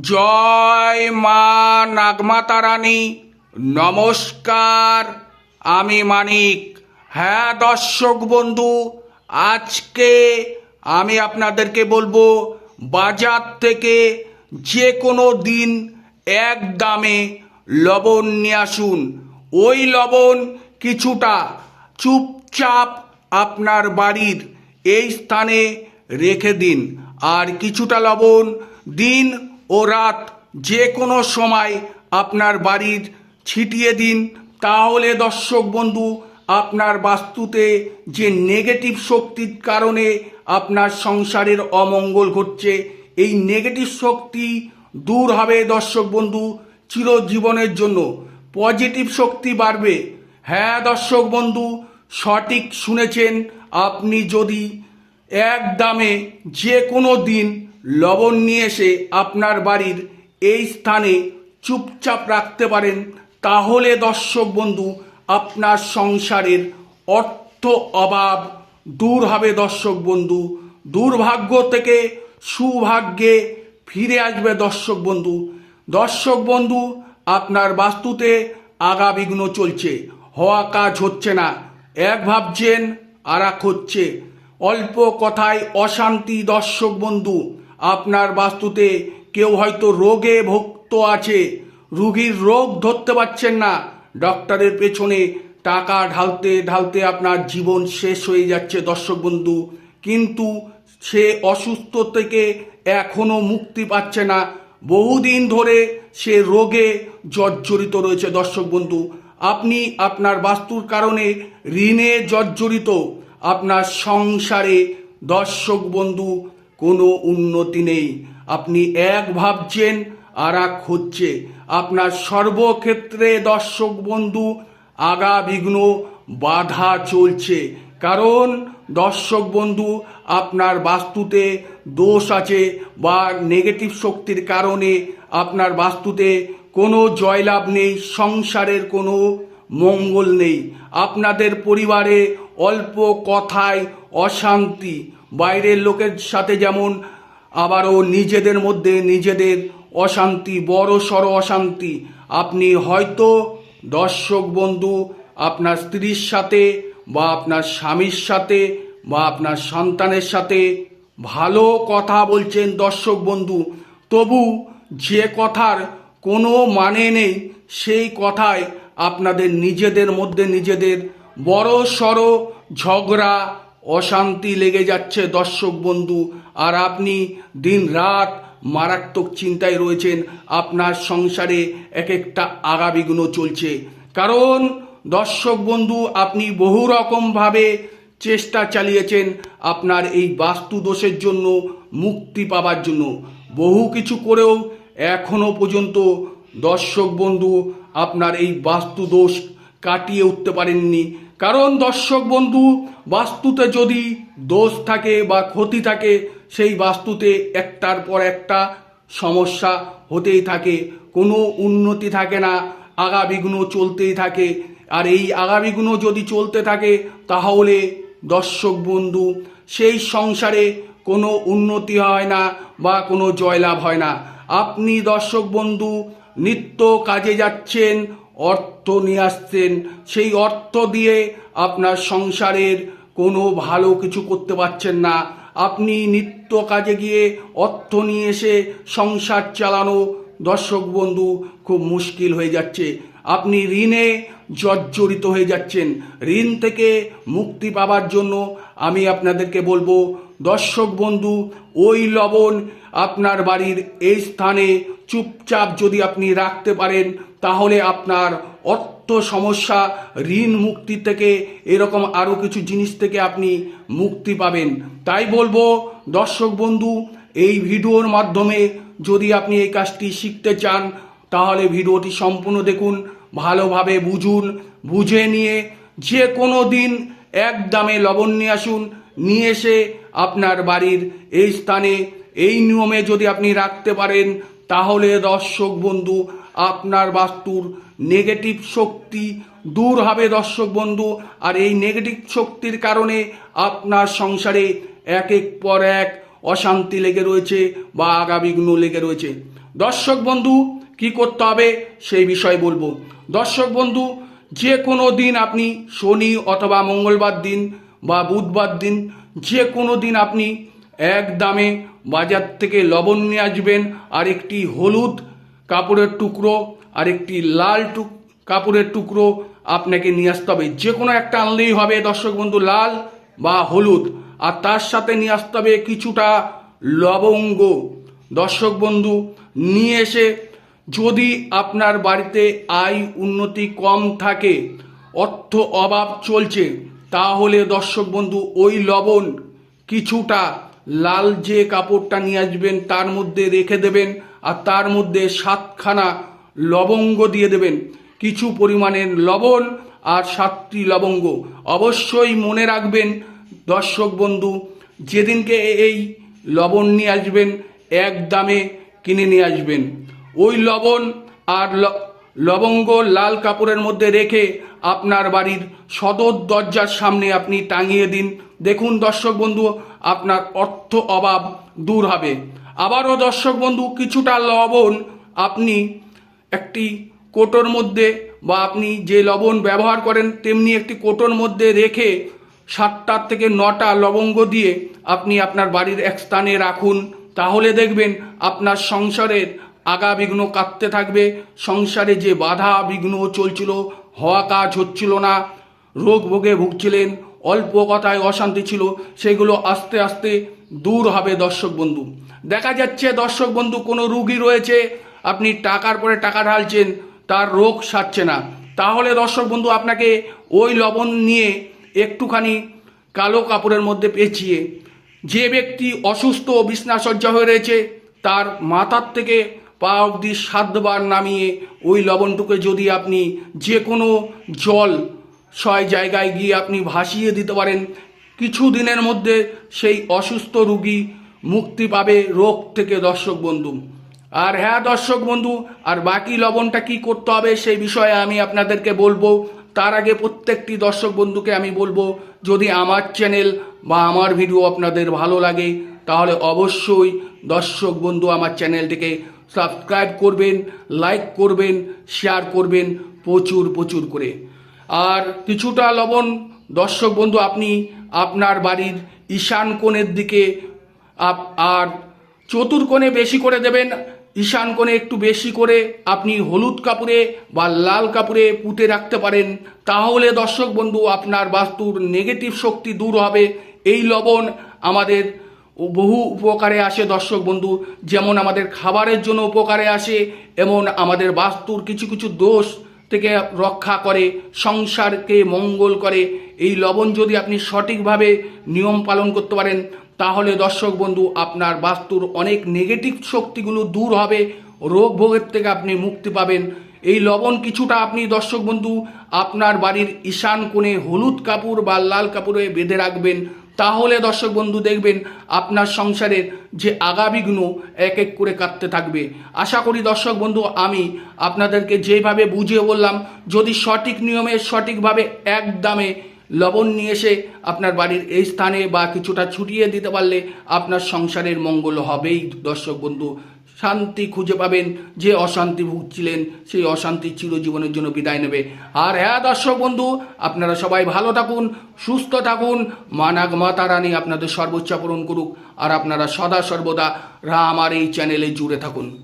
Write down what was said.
জয় মা নাগমা তারানী নমস্কার, আমি মানিক। হ্যাঁ দর্শক বন্ধু, আজকে আমি আপনাদেরকে বলব, বাজার থেকে যে কোনো দিন এক দামে লবণ নিয়ে আসুন। ওই লবণ কিছুটা চুপচাপ আপনার বাড়ির এই স্থানে রেখে দিন। আর কিছুটা লবণ দিন ও রাত যে কোনো সময় আপনার বাড়ির ছিটিয়ে দিন, তাহলে দর্শক বন্ধু, আপনার বাস্তুতে যে নেগেটিভ শক্তির কারণে আপনার সংসারের অমঙ্গল ঘটছে, এই নেগেটিভ শক্তি দূর হবে দর্শক বন্ধু চিরজীবনের জন্য। পজিটিভ শক্তি বাড়বে। হ্যাঁ দর্শক বন্ধু, সঠিক শুনেছেন আপনি যদি এক দামে যে কোনো দিন লবণ নিয়ে এসে আপনার বাড়ির এই স্থানে চুপচাপ রাখতে পারেন, তাহলে দর্শক বন্ধু, আপনার সংসারের অর্থ অভাব দূর হবে দর্শক বন্ধু। দুর্ভাগ্য থেকে সুভাগ্যে ফিরে আসবে দর্শক বন্ধু। দর্শক বন্ধু, আপনার বাস্তুতে আগা বিঘ্ন চলছে, হওয়া কাজ হচ্ছে না। এক ভাবছেন, আর হচ্ছে। অল্প কথায় অশান্তি দর্শক বন্ধু। আপনার বাস্তুতে কেউ হয়তো রোগে ভুক্ত আছে, রুগীর রোগ ধরতে পারছেন না। ডক্টরের পেছনে টাকা ঢালতে ঢালতে আপনার জীবন শেষ হয়ে যাচ্ছে দর্শক বন্ধু। কিন্তু সে অসুস্থ থেকে এখনও মুক্তি পাচ্ছে না। বহুদিন ধরে সে রোগে জর্জরিত রয়েছে দর্শক বন্ধু। আপনি আপনার বাস্তুর কারণে ঋণে জর্জরিত। আপনার সংসারে দর্শক বন্ধু কোনো উন্নতি নেই। আপনি এক ভাবছেন আর এক হচ্ছে। আপনার সর্বক্ষেত্রে দর্শক বন্ধু আগা বিঘ্ন বাধা চলছে। কারণ দর্শক বন্ধু, আপনার বাস্তুতে দোষ আছে বা নেগেটিভ শক্তির কারণে আপনার বাস্তুতে কোনো জয়লাভ নেই, সংসারের কোনো মঙ্গল নেই। আপনাদের পরিবারে অল্প কথায় অশান্তি বাইরের লোকের সাথে যেমন, আবারও নিজেদের মধ্যে নিজেদের অশান্তি, বড় সড় অশান্তি। আপনি হয়তো দর্শক বন্ধু, আপনার স্ত্রীর সাথে বা আপনার স্বামীর সাথে বা আপনার সন্তানের সাথে ভালো কথা বলছেন দর্শক বন্ধু, তবু যে কথার কোনো মানে নেই, সেই কথায় আপনাদের নিজেদের মধ্যে নিজেদের বড় সড় ঝগড়া অশান্তি লেগে যাচ্ছে দর্শক বন্ধু। আর আপনি দিন রাত মারাত্মক চিন্তায় রয়েছেন, আপনার সংসারে এক একটা আগাবিঘ্ন চলছে। কারণ দর্শক বন্ধু, আপনি বহু রকমভাবে চেষ্টা চালিয়েছেন আপনার এই বাস্তু দোষের জন্য, মুক্তি পাবার জন্য। বহু কিছু করেও এখনও পর্যন্ত দর্শক বন্ধু, আপনার এই বাস্তু দোষ কাটিয়ে উঠতে পারেননি। কারণ দর্শক বন্ধু বাস্তুতে যদি দোষ থাকে বা ক্ষতি থাকে, সেই বাস্তুতে একটার পর একটা সমস্যা হতেই থাকে, কোনো উন্নতি থাকে না, আগাবিঘ্ন চলতেই থাকে। আর এই আগাবিঘ্ন যদি চলতে থাকে, তাহলে দর্শক বন্ধু, সেই সংসারে কোনো উন্নতি হয় না বা কোনো জয়লাভ হয় না। আপনি দর্শক বন্ধু, নিত্য কাজে যাচ্ছেন অর্থ নিয়ে আসছেন, সেই অর্থ দিয়ে আপনার সংসারের কোনো ভালো কিছু করতে পারছেন না। আপনি নিত্য কাজে গিয়ে অর্থ নিয়ে এসে সংসার চালানো, দর্শক বন্ধু, খুব মুশকিল হয়ে যাচ্ছে। আপনি ঋণে জর্জরিত হয়ে যাচ্ছেন। ঋণ থেকে মুক্তি পাবার জন্য আমি আপনাদেরকে বলব দর্শক বন্ধু, ওই লবণ আপনার বাড়ির এই স্থানে চুপচাপ যদি আপনি রাখতে পারেন, তাহলে আপনার অর্থ সমস্যা, ঋণ মুক্তি থেকে, এরকম আরও কিছু জিনিস থেকে আপনি মুক্তি পাবেন। তাই বলব, দর্শক বন্ধু, এই ভিডিওর মাধ্যমে যদি আপনি এই কাজটি শিখতে চান, তাহলে ভিডিওটি সম্পূর্ণ দেখুন, ভালোভাবে বুঝুন, বুঝে নিয়ে যে কোনো দিন এক দামে লবণ নিয়ে আসুন নিয়ে এসে আপনার বাড়ির এই স্থানে, এই নিয়মে যদি আপনি রাখতে পারেন, তাহলে দর্শক বন্ধু, আপনার বাস্তুর নেগেটিভ শক্তি দূর হবে দর্শক বন্ধু। আর এই নেগেটিভ শক্তির কারণে আপনার সংসারে এক এক পর এক অশান্তি লেগে রয়েছে বা আগাবিঘ্ন লেগে রয়েছে। দর্শক বন্ধু, কি করতে হবে সেই বিষয়ে বলব। দর্শক বন্ধু, যে কোনো দিন আপনি শনি অথবা মঙ্গলবার দিন বা বুধবার দিন যে কোনো দিন আপনি এক দামে বাজার থেকে লবণ নিয়ে আসবেন আর একটি হলুদ কাপড়ের টুকরো আর একটি লাল টুক কাপড়ের টুকরো আপনাকে নিয়ে আসতে হবে। যে কোনো একটা আনলেই হবে, দর্শক বন্ধু, লাল বা হলুদ। আর তার সাথে নিয়ে আসতে হবে কিছুটা লবঙ্গ। দর্শক বন্ধু, নিয়ে এসে যদি আপনার বাড়িতে আয় উন্নতি কম থাকে, অর্থ অভাব চলছে তাহলে দর্শক বন্ধু, ওই লবণ কিছুটা লাল যে কাপড়টা নিয়ে আসবেন, তার মধ্যে রেখে দেবেন আর তার মধ্যে সাতখানা লবঙ্গ দিয়ে দেবেন। কিছু পরিমাণের লবণ আর সাতটি লবঙ্গ। অবশ্যই মনে রাখবেন দর্শক বন্ধু, যেদিনকে এই লবণ নিয়ে আসবেন, এক দামে কিনে নিয়ে আসবেন। ওই লবণ আর লবঙ্গ লাল কাপড়ের মধ্যে রেখে আপনার বাড়ির সদর দরজার সামনে আপনি টাঙিয়ে দিন। দেখুন দর্শক বন্ধু, আপনার অর্থ অভাব দূর হবে। আবারও দর্শক বন্ধু, কিছুটা লবণ আপনি একটি কোটোর মধ্যে বা আপনি যে লবণ ব্যবহার করেন, তেমনি একটি কোটোর মধ্যে রেখে সাতটার থেকে নটা লবঙ্গ দিয়ে আপনি আপনার বাড়ির এক স্থানে রাখুন। তাহলে দেখবেন আপনার সংসারের আগা বিঘ্ন কাটতে থাকবে। সংসারে যে বাধা বিঘ্ন চলছিল, হওয়া কাজ হচ্ছিল না। রোগ ভোগে ভুগছিলেন, অল্প কথায় অশান্তি ছিল, সেগুলো আস্তে আস্তে দূর হবে দর্শক বন্ধু। দেখা যাচ্ছে দর্শক বন্ধু, কোনো রুগী রয়েছে, আপনি টাকার পরে টাকা ঢালছেন, তার রোগ সারছে না। তাহলে দর্শক বন্ধু, আপনাকে ওই লবণ নিয়ে একটুখানি কালো কাপড়ের মধ্যে পেঁচিয়ে, যে ব্যক্তি অসুস্থ ও বিছনাসজ্জা হয়ে রয়েছে, তার মাথার থেকে পা অবধি সাতবার নামিয়ে ওই লবণটুকে যদি আপনি যে কোনো জল ছয় জায়গায় গিয়ে আপনি ভাসিয়ে দিতে পারেন, কিছু দিনের মধ্যে সেই অসুস্থ রুগী মুক্তি পাবে রোগ থেকে দর্শক বন্ধু। আর হ্যাঁ দর্শক বন্ধু, আর বাকি লবণটা কি করতে হবে সেই বিষয়ে আমি আপনাদেরকে বলব। তার আগে প্রত্যেকটি দর্শক বন্ধুকে আমি বলব, যদি আমার চ্যানেল বা আমার ভিডিও আপনাদের ভালো লাগে, তাহলে অবশ্যই দর্শক বন্ধু আমার চ্যানেলটিকে সাবস্ক্রাইব করবেন লাইক করবেন শেয়ার করবেন, প্রচুর প্রচুর করে। আর কিছুটা লবণ, দর্শক বন্ধু, আপনি আপনার বাড়ির ঈশান কোণের দিকে আর চতুর্কোণে বেশি করে দেবেন, ঈশান কোণে একটু বেশি করে আপনি হলুদ কাপড়ে বা লাল কাপড়ে পুঁতে রাখতে পারেন। তাহলে দর্শক বন্ধু, আপনার বাস্তুর নেগেটিভ শক্তি দূর হবে। এই লবণ আমাদের বহু উপকারে আসে দর্শক বন্ধু। যেমন আমাদের খাবারের জন্য উপকারে আসে, এমন আমাদের বাস্তুর কিছু কিছু দোষ থেকে রক্ষা করে, সংসারকে মঙ্গল করে। এই লবণ যদি আপনি সঠিকভাবে নিয়ম পালন করতে পারেন, তাহলে দর্শক বন্ধু, আপনার বাস্তুর অনেক নেগেটিভ শক্তিগুলো দূর হবে, রোগ ভোগের থেকে আপনি মুক্তি পাবেন। এই লবণ কিছুটা আপনি দর্শক বন্ধু, আপনার বাড়ির ঈশান কোণে হলুদ কাপড় বা লাল কাপড়ে বেঁধে রাখবেন। তাহলে দর্শক বন্ধু দেখবেন আপনার সংসারের যে আগাবিঘ্ন এক এক করে কাটতে থাকবে। আশা করি দর্শক বন্ধু, আমি আপনাদেরকে যেভাবে বুঝিয়ে বললাম, যদি সঠিক নিয়মে, সঠিকভাবে এক দামে লবণ নিয়ে এসে আপনার বাড়ির এই স্থানে বা কিছুটা ছুটিয়ে দিতে পারলে আপনার সংসারের মঙ্গল হবেই দর্শক বন্ধু। শান্তি খুঁজে পাবেন, যে অশান্তি ভুগছিলেন, সেই অশান্তি চিরজীবনের জন্য বিদায় নেবে। আর হ্যাঁ দর্শক বন্ধু, আপনারা সবাই ভালো থাকুন, সুস্থ থাকুন মানাগ মাতা রানী আপনাদের সর্বোচ্চ পূরণ করুক, আর আপনারা সদা সর্বদা রা আমার এই চ্যানেলে জুড়ে থাকুন।